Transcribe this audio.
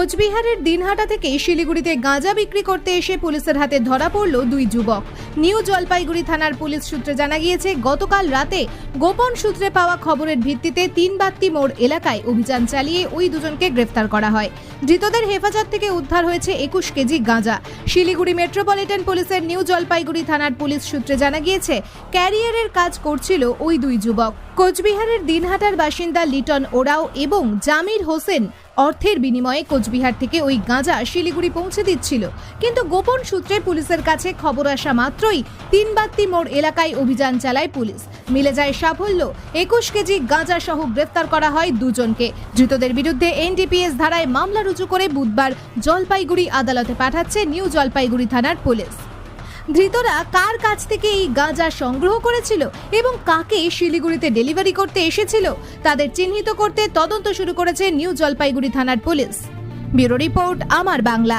কোচবিহারের দিনহাটা থেকে শিলিগুড়িতে গাঁজা বিক্রি করতে এসে পুলিশের হাতে ধরা পড়ল দুই যুবক। নিউ জলপাইগুড়ি থানার পুলিশ সূত্রে জানা গিয়েছে, গতকাল রাতে গোপন সূত্রে পাওয়া খবরের ভিত্তিতে তিনবাত্তি মোড় এলাকায় অভিযান চালিয়ে ওই দুজনকে গ্রেফতার করা হয়। ধৃতদের হেফাজত থেকে উদ্ধার হয়েছে একুশ কেজি গাঁজা। শিলিগুড়ি মেট্রোপলিটন পুলিশের নিউ জলপাইগুড়ি থানার পুলিশ সূত্রে জানা গিয়েছে, ক্যারিয়ারের কাজ করছিল ওই দুই যুবক। কোচবিহারের দিনহাটার বাসিন্দা লিটন ওরাও এবং জামির হোসেন অর্থের বিনিময়ে কোচবিহার থেকে ওই গাঁজা শিলিগুড়ি পৌঁছে দিচ্ছিল। কিন্তু গোপন সূত্রে পুলিশের কাছে খবর আসা মাত্রই তিনবাত্তি মোড় এলাকায় অভিযান চালায় পুলিশ। মিলে যায় সাফল্য। একুশ কেজি গাঁজা সহ গ্রেফতার করা হয় দুজনকে। ধৃতদের বিরুদ্ধে এনডিপিএস ধারায় মামলা রুজু করে বুধবার জলপাইগুড়ি আদালতে পাঠাচ্ছে নিউ জলপাইগুড়ি থানার পুলিশ। ধৃতরা কার কাছ থেকে এই গাঁজা সংগ্রহ করেছিল এবং কাকে শিলিগুড়িতে ডেলিভারি করতে এসেছিল, তাদের চিহ্নিত করতে তদন্ত শুরু করেছে নিউ জলপাইগুড়ি থানার পুলিশ। ব্যুরো রিপোর্ট, আমার বাংলা।